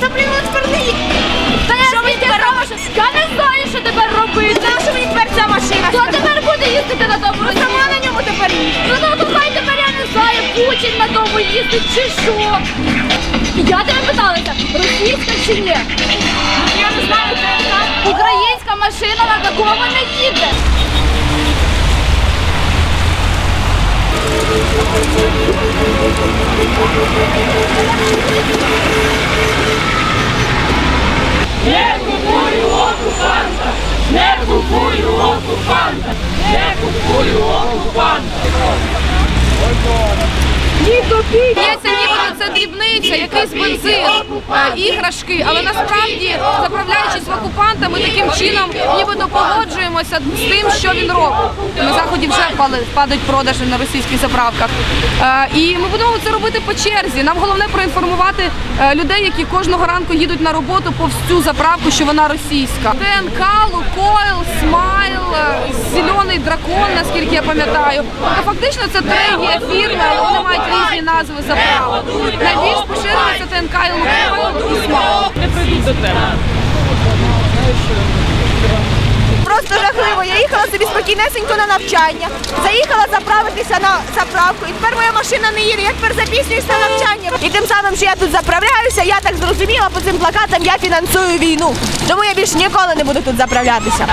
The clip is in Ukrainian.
Та блін, тепер Та я що мені тепер? Я не знаю, що тепер робити. Та що мені тепер ця машина? Хто тепер буде їздити на тому Ну сама на ньому тепер їсть. Ну ну то хай тепер я не знаю, Путін на тому їздить чи що. Я тебе питалася, російська чи ні? Я не знаю, де. Українська машина на такому не їде. Здається, нібито це дрібниця, якийсь бензин, е, іграшки, але насправді, заправляючись в окупанта, ми таким чином нібито погоджуємося з тим, що він робить. На заході вже падають продажі на російських заправках. Е, І ми будемо це робити по черзі. Нам головне проінформувати е, людей, які кожного ранку їдуть на роботу повз цю заправку, що вона російська. ДНК, Лукойл, Смайл, е, Зелений дракон, наскільки я пам'ятаю. Фактично це три є фірми, але вони мають різні назви заправок. Найбільш поширені це ТНК і Лукойл і. Не прийдуть до тебе. Просто жахливо. Я їхала собі спокійнесенько на навчання. Заїхала заправитися на заправку. І тепер моя машина не їде. Я тепер запіснююсь на навчання. І тим самим, що я тут заправляюся, я так зрозуміла по цим плакатам, я фінансую війну. Тому я більш ніколи не буду тут заправлятися.